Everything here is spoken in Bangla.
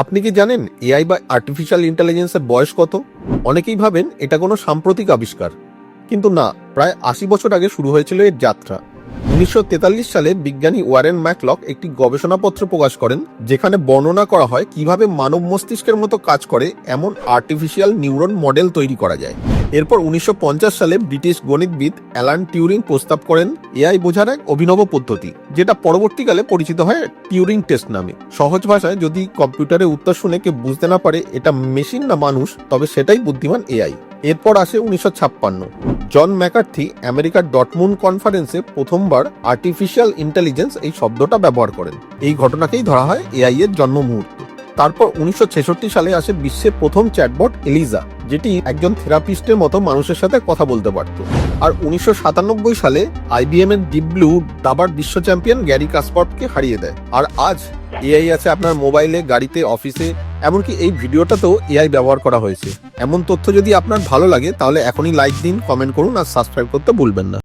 আপনি কি জানেন এআই বা আর্টিফিশিয়াল ইন্টেলিজেন্সের বয়স কত? অনেকেই ভাবেন এটা কোনো সাম্প্রতিক আবিষ্কার। কিন্তু না, প্রায় আশি বছর আগে শুরু হয়েছিল এর যাত্রা। উনিশশো তেতাল্লিশ সালে বিজ্ঞানী ওয়ারেন ম্যাকলক একটি গবেষণাপত্র প্রকাশ করেন, যেখানে বর্ণনা করা হয় কীভাবে মানব মস্তিষ্কের মতো কাজ করে এমন আর্টিফিশিয়াল নিউরন মডেল তৈরি করা যায়। এরপর উনিশশো পঞ্চাশ সালে ব্রিটিশ গণিতবিদ অ্যালান টিউরিং প্রস্তাব করেন এআই বোঝার এক অভিনব পদ্ধতি, যেটা পরবর্তীকালে পরিচিত হয় টিউরিং টেস্ট নামে। সহজ ভাষায় যদি কম্পিউটারের উত্তর শুনে কেউ বুঝতে না পারে এটা মেশিন না মানুষ, তবে সেটাই বুদ্ধিমান এআই। এরপর আসে উনিশশো ছাপ্পান্ন। জন ম্যাকার্থি আমেরিকার ডটমুন কনফারেন্সে প্রথমবার আর্টিফিশিয়াল ইন্টেলিজেন্স এই শব্দটা ব্যবহার করেন। এই ঘটনাকেই ধরা হয় এআই এর জন্ম মুহূর্ত। তারপর উনিশশো ছেষট্টি সালে আসে বিশ্বের প্রথম চ্যাটবট এলিজা। যেটি একজন থেরাপিস্টের মতো মানুষের সাথে কথা বলতে পারত। আর উনিশশো সাতানব্বই সালে আইবিএম এর ডিপ ব্লু দাবার বিশ্ব চ্যাম্পিয়ন গ্যারি কাসপটকে হারিয়ে দেয়। আর আজ এআই আছে আপনার মোবাইলে, গাড়িতে, অফিসে, এমনকি এই ভিডিওটাতেও এআই ব্যবহার করা হয়েছে। এমন তথ্য যদি আপনার ভালো লাগে, তাহলে এখনই লাইক দিন, কমেন্ট করুন আর সাবস্ক্রাইব করতে ভুলবেন না।